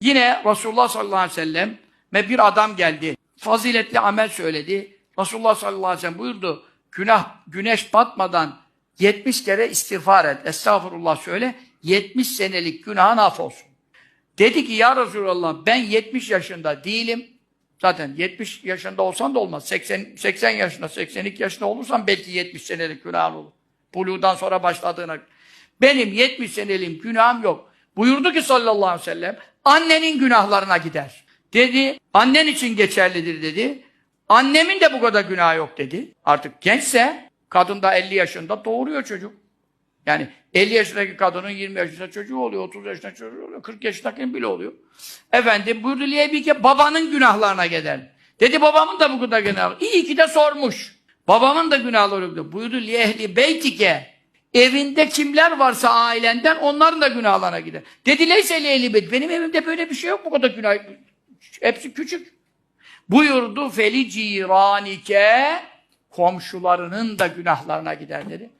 Yine Resulullah sallallahu aleyhi ve sellem ve bir adam geldi. Faziletli amel söyledi. Resulullah sallallahu aleyhi ve sellem buyurdu. Günah, güneş batmadan 70 kere istiğfar et. Estağfurullah söyle. 70 senelik günahın af olsun. Dedi ki ya Resulallah ben 70 yaşında değilim. Zaten 70 yaşında olsan da olmaz. 80, 80 yaşında, 82 yaşında olursan belki 70 senelik günahın olur. Buluğdan sonra başladığına. Benim 70 senelik günahım yok. Buyurdu ki sallallahu aleyhi ve sellem annenin günahlarına gider. Dedi annen için geçerlidir dedi. Annemin de bu kadar günahı yok dedi. Artık gençse kadın da 50 yaşında doğuruyor çocuk. Yani 50 yaşındaki kadının 20 yaşında çocuğu oluyor, 30 yaşında çocuğu oluyor, 40 yaşındakinin bile oluyor. Efendim buyurdu Liyebike babanın günahlarına gider. Dedi babamın da bu kadar günahı. İyi ki de sormuş. Babamın da günahları yok. Buyurdu liyehli beytike evinde kimler varsa ailenden onların da günahlarına gider. Dedi leyse liyehli beyt. Benim evimde böyle bir şey yok bu kadar günah. Hepsi küçük. Buyurdu feli ciranike komşularının da günahlarına gider dedi.